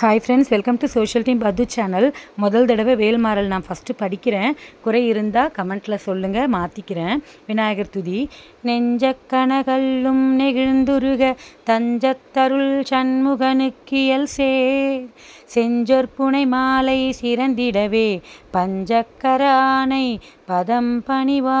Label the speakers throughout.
Speaker 1: Hi friends welcome to social team பது channel முதல் தடவை வேல்மாறல் நான் ஃபஸ்ட்டு படிக்கிறேன். குறை இருந்தால் கமெண்ட்டில் சொல்லுங்கள் மாற்றிக்கிறேன் விநாயகர் துதி. நெஞ்சக்கனகல்லும் நெகிழ்ந்துருக தஞ்சத்தருள் சண்முகனுக்கியல் சே செஞ்சொற்புனை மாலை சிறந்திடவே பஞ்சக்கரானை பதம் பணிவா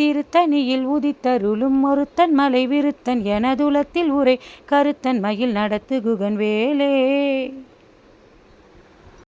Speaker 1: திருத்தணியில் உதித்தருளும் ஒருத்தன் மலை விருத்தன் எனதுலத்தில் உரை கருத்தன் மயில் நடத்து குகன் வேலே.